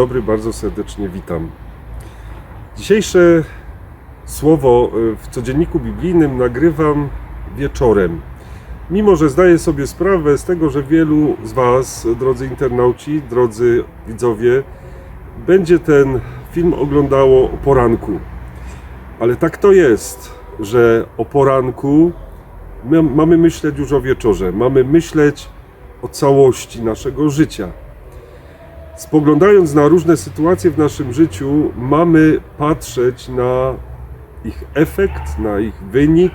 dobry, bardzo serdecznie witam. Dzisiejsze słowo y, w codzienniku biblijnym nagrywam wieczorem. Mimo, że zdaję sobie sprawę z tego, że wielu z Was, drodzy internauci, drodzy widzowie, będzie ten film oglądało o poranku. Ale tak to jest, że o poranku my mamy myśleć już o wieczorze, mamy myśleć o całości naszego życia. Spoglądając na różne sytuacje w naszym życiu, mamy patrzeć na ich efekt, na ich wynik.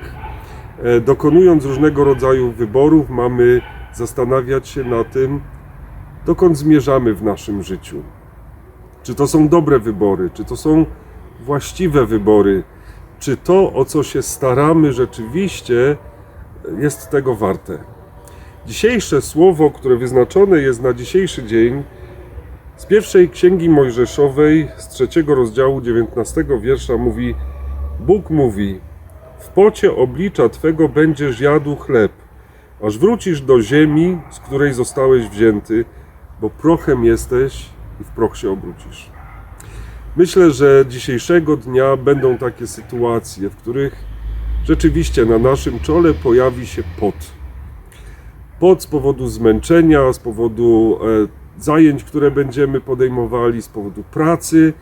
E, Dokonując różnego rodzaju wyborów, mamy zastanawiać się na tym, dokąd zmierzamy w naszym życiu. Czy to są dobre wybory, czy to są właściwe wybory, czy to, o co się staramy, rzeczywiście jest tego warte. Dzisiejsze słowo, które wyznaczone jest na dzisiejszy dzień, z pierwszej księgi Mojżeszowej, z trzeciego rozdziału, 19 wiersza mówi: Bóg mówi: W pocie oblicza twego będziesz jadł chleb, aż wrócisz do ziemi, z której zostałeś wzięty, bo prochem jesteś i w proch się obrócisz. Myślę, że dzisiejszego dnia będą takie sytuacje, w których rzeczywiście na naszym czole pojawi się pot. Pot z powodu zmęczenia, z powodu e, zajęć, które będziemy podejmowali, z powodu pracy.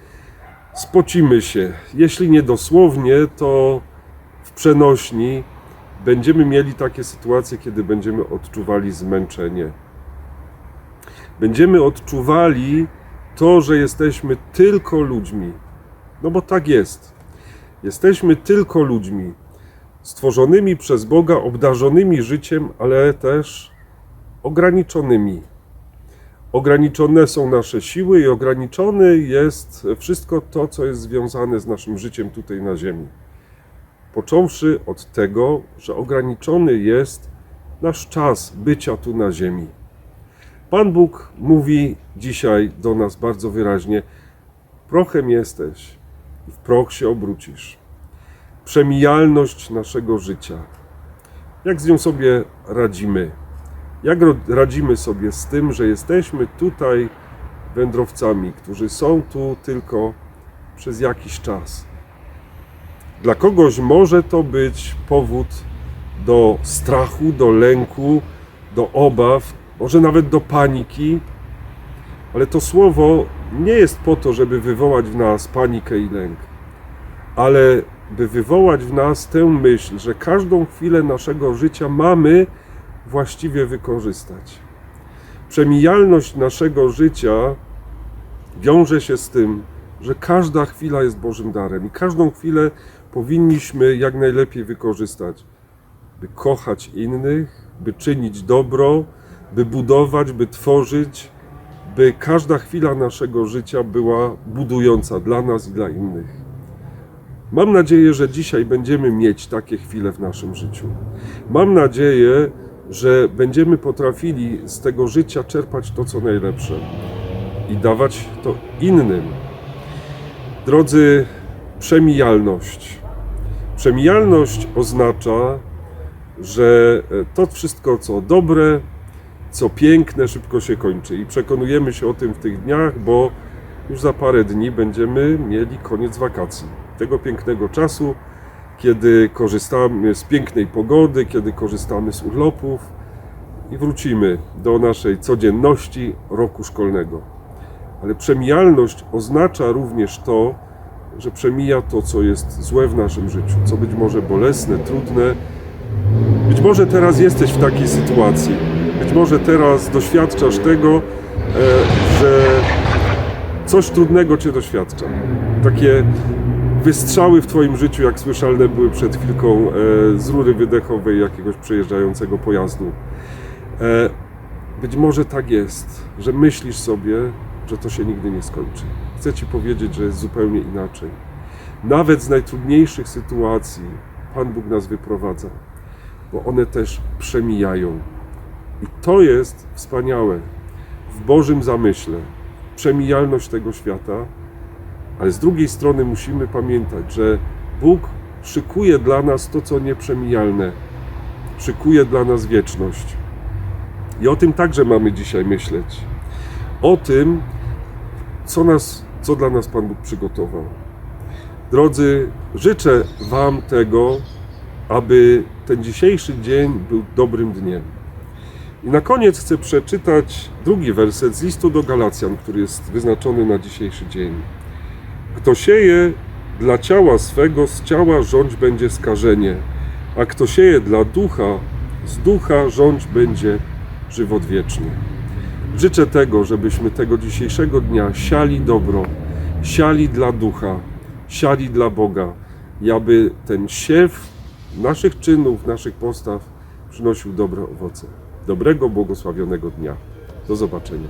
Spocimy się. Jeśli nie dosłownie, to w przenośni będziemy mieli takie sytuacje, kiedy będziemy odczuwali zmęczenie. Będziemy odczuwali to, że jesteśmy tylko ludźmi. No bo tak jest. Jesteśmy tylko ludźmi, stworzonymi przez Boga, obdarzonymi życiem, ale też ograniczonymi. Ograniczone są nasze siły i ograniczone jest wszystko to, co jest związane z naszym życiem tutaj na Ziemi. Począwszy od tego, że ograniczony jest nasz czas bycia tu na Ziemi. Pan Bóg mówi dzisiaj do nas bardzo wyraźnie: Prochem jesteś i w proch się obrócisz. Przemijalność naszego życia. Jak z nią sobie radzimy? Jak radzimy sobie z tym, że jesteśmy tutaj wędrowcami, którzy są tu tylko przez jakiś czas? Dla kogoś może to być powód do strachu, do lęku, do obaw, może nawet do paniki, ale to słowo nie jest po to, żeby wywołać w nas panikę i lęk, ale by wywołać w nas tę myśl, że każdą chwilę naszego życia mamy właściwie wykorzystać. Przemijalność naszego życia wiąże się z tym, że każda chwila jest Bożym darem i każdą chwilę powinniśmy jak najlepiej wykorzystać, by kochać innych, by czynić dobro, by budować, by tworzyć, by każda chwila naszego życia była budująca dla nas i dla innych. Mam nadzieję, że dzisiaj będziemy mieć takie chwile w naszym życiu. Mam nadzieję, że będziemy potrafili z tego życia czerpać to, co najlepsze i dawać to innym. Drodzy, przemijalność. Przemijalność oznacza, że to wszystko, co dobre, co piękne, szybko się kończy. I przekonujemy się o tym w tych dniach, bo już za parę dni będziemy mieli koniec wakacji. Tego pięknego czasu, kiedy korzystamy z pięknej pogody, kiedy korzystamy z urlopów i wrócimy do naszej codzienności roku szkolnego. Ale przemijalność oznacza również to, że przemija to, co jest złe w naszym życiu, co być może bolesne, trudne. Być może teraz jesteś w takiej sytuacji. Być może teraz doświadczasz tego, e, że coś trudnego cię doświadcza. Takie wystrzały w Twoim życiu, jak słyszalne były przed chwilką e, z rury wydechowej jakiegoś przejeżdżającego pojazdu. E, Być może tak jest, że myślisz sobie, że to się nigdy nie skończy. Chcę Ci powiedzieć, że jest zupełnie inaczej. Nawet z najtrudniejszych sytuacji Pan Bóg nas wyprowadza, bo one też przemijają. I to jest wspaniałe w Bożym zamyśle. Przemijalność tego świata, ale z drugiej strony musimy pamiętać, że Bóg szykuje dla nas to, co nieprzemijalne. Szykuje dla nas wieczność. I o tym także mamy dzisiaj myśleć. O tym, co, nas, co dla nas Pan Bóg przygotował. Drodzy, życzę Wam tego, aby ten dzisiejszy dzień był dobrym dniem. I na koniec chcę przeczytać drugi werset z listu do Galacjan, który jest wyznaczony na dzisiejszy dzień. Kto sieje dla ciała swego, z ciała rządź będzie skażenie, a kto sieje dla ducha, z ducha rządź będzie żywot wieczny. Życzę tego, żebyśmy tego dzisiejszego dnia siali dobro, siali dla ducha, siali dla Boga, i aby ten siew naszych czynów, naszych postaw przynosił dobre owoce. Dobrego, błogosławionego dnia. Do zobaczenia.